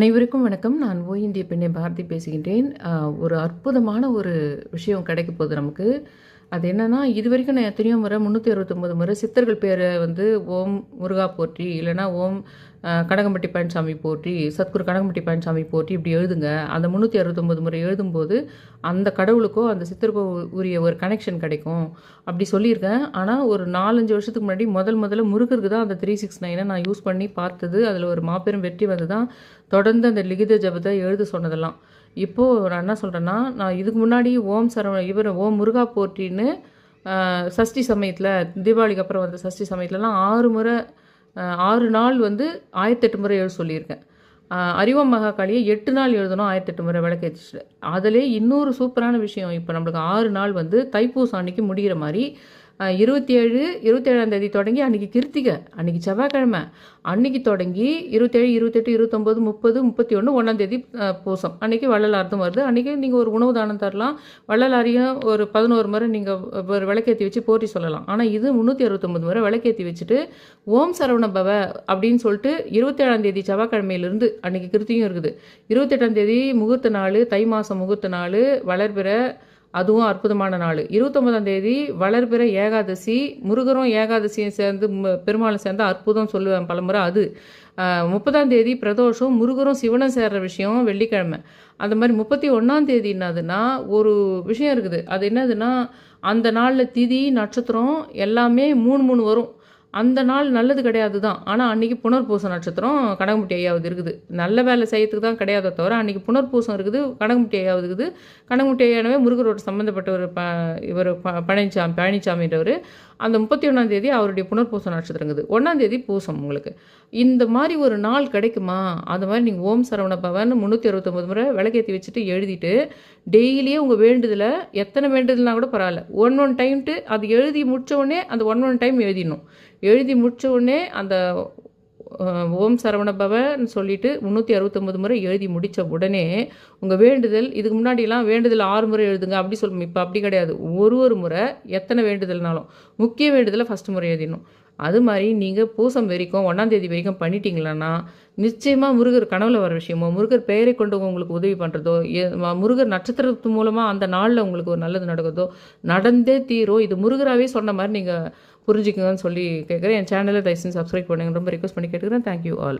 அனைவருக்கும் வணக்கம். நான் ஓ இந்திய பெண்ணை பாரதி பேசுகின்றேன். ஒரு அற்புதமான ஒரு விஷயம் கிடைக்க போகுது நமக்கு. அது என்னென்னா இது வரைக்கும் நான் எத்தனையோ முறை முந்நூற்றி அறுபத்தொம்பது முறை சித்தர்கள் பேரை வந்து ஓம் முருகா போற்றி இல்லைன்னா ஓம் கனகம்பட்டி பழனிசாமி போற்றி சத்குரு கனகம்பட்டி பழனிசாமி போற்றி இப்படி எழுதுங்க. அந்த முந்நூற்றி அறுபத்தொம்பது முறை எழுதும்போது அந்த கடவுளுக்கோ அந்த சித்தருக்கோ உரிய ஒரு கனெக்ஷன் கிடைக்கும். அப்படி சொல்லியிருக்கேன். ஆனால் ஒரு நாலஞ்சு வருஷத்துக்கு முன்னாடி முதல் முதல்ல முருகருக்கு தான் அந்த த்ரீ சிக்ஸ் நைனை நான் யூஸ் பண்ணி பார்த்தது. அதில் ஒரு மாபெரும் வெற்றி வந்து தான் தொடர்ந்து அந்த லிகித ஜபத்தை எழுத சொன்னதெல்லாம். இப்போது நான் என்ன சொல்கிறேன்னா நான் இதுக்கு முன்னாடி ஓம் சரவண இவர் ஓம் முருகா போற்றின்னு சஷ்டி சமயத்தில் தீபாவளிக்கு அப்புறம் வந்த சஷ்டி சமயத்துலலாம் ஆறு முறை ஆறு நாள் வந்து ஆயிரத்தெட்டு முறை எழுத சொல்லியிருக்கேன். அறிவம் மகாகாளியை எட்டு நாள் எழுதணும் ஆயிரத்தெட்டு முறை விளக்கேற்றிட்டு அதிலே இன்னொரு சூப்பரான விஷயம் இப்போ நம்மளுக்கு ஆறு நாள் வந்து தைப்பூசம் அன்னைக்கு முடிகிற மாதிரி இருபத்தி ஏழு இருபத்தேழாம் தேதி தொடங்கி அன்றைக்கி கிருத்திகை அன்றைக்கி செவ்வாய்க்கிழமை. அன்னைக்கு தொடங்கி இருபத்தேழு இருபத்தெட்டு இருபத்தொம்போது முப்பது முப்பத்தி ஒன்று ஒன்றாந்தேதி பூசம். அன்றைக்கி வள்ளலார்த்தம் வருது. அன்றைக்கி நீங்கள் ஒரு உணவு தானம் தரலாம். வள்ளலாரையும் ஒரு பதினோரு முறை நீங்கள் ஒரு விளக்கேற்றி வச்சு போற்றி சொல்லலாம். ஆனால் இது முந்நூற்றி அறுபத்தொம்பது முறை விளக்கேற்றி வச்சுட்டு ஓம் சரவண பவ அப்படின்னு சொல்லிட்டு இருபத்தேழாம் தேதி செவ்வாய்க்கிழமையிலிருந்து அன்றைக்கி கிருத்தியும் இருக்குது. இருபத்தெட்டாம் தேதி முகூர்த்த நாள் தை மாதம் முகூர்த்த நாள் வளர்பிற அதுவும் அற்புதமான நாள். இருபத்தொன்பதாம் தேதி வளர்பிற ஏகாதசி முருகரும் ஏகாதசியும் சேர்ந்து ம- பெருமாளும் சேர்ந்து அற்புதம் சொல்லுவேன் பலமுறை அது. முப்பதாம் தேதி பிரதோஷம் முருகரும் சிவனும் சேர்ற விஷயம் வெள்ளிக்கிழமை. அந்த மாதிரி முப்பத்தி ஒன்றாம் தேதி என்னதுன்னா ஒரு விஷயம் இருக்குது. அது என்னதுன்னா அந்த நாளில் திதி நட்சத்திரம் எல்லாமே மூணு மூணு வரும். அந்த நாள் நல்லது கிடையாது தான் ஆனால் அன்றைக்கி புனர்பூச நட்சத்திரம் கனகமுட்டி ஐயாவது இருக்குது. நல்ல வேலை செய்யறதுக்கு தான் கிடையாதே தவிர அன்றைக்கி புனர்பூசம் இருக்குது கனகமுட்டி ஐயாவது இருக்குது. கனகமுட்டி ஐயானவே முருகரோட சம்மந்தப்பட்ட ஒரு ப இவர் ப பழனிசாமி பழனிசாமின்றவர். அந்த முப்பத்தி ஒன்றாம் தேதி அவருடைய புனர்பூச நட்சத்திரங்குது. ஒன்றாந்தேதி ஒன்றாம் தேதி பூசம் உங்களுக்கு. இந்த மாதிரி ஒரு நாள் கிடைக்குமா? அந்த மாதிரி நீங்கள் ஓம் சரவண பவன் முந்நூற்றி அறுபத்தொம்பது முறை விளக்கேற்றி வச்சுட்டு எழுதிட்டு டெய்லியே உங்கள் வேண்டுதலை எத்தனை வேண்டுதல்னா கூட பரவாயில்ல. ஒன் ஒன் டைம்ட்டு அது எழுதி முடித்த உடனே அந்த ஒன் ஒன் டைம் எழுதிடணும். எழுதி முடித்த உடனே அந்த ஓம் சரவண பவன் சொல்லிட்டு முந்நூற்றி அறுபத்தொம்பது முறை எழுதி முடித்த உடனே உங்கள் வேண்டுதல் இதுக்கு முன்னாடிலாம் வேண்டுதல் ஆறு முறை எழுதுங்க அப்படி சொல்லணும் இப்போ அப்படி கிடையாது. ஒரு ஒரு முறை எத்தனை வேண்டுதல்னாலும் முக்கிய வேண்டுதலை ஃபஸ்ட்டு முறை எழுதிடணும். அது மாதிரி நீங்கள் பூசம் வரைக்கும் ஒன்றாந்தேதி வரைக்கும் பண்ணிட்டீங்களான்னா நிச்சயமாக முருகர் கனவுல வர விஷயமோ முருகர் பெயரை கொண்டு உங்களுக்கு உதவி பண்ணுறதோ முருகர் நட்சத்திரத்து மூலமாக அந்த நாளில் உங்களுக்கு ஒரு நல்லது நடக்குதோ நடந்தே தீரும். இது முருகராகவே சொன்ன மாதிரி நீங்கள் புரிஞ்சுக்கங்கன்னு சொல்லி கேட்குறேன். என் சேனலை தயவுசெய்து சப்ஸ்கிரைப் பண்ணுங்க. ரொம்ப ரிக்வஸ்ட் பண்ணி கேட்டுக்கிறேன். Thank you all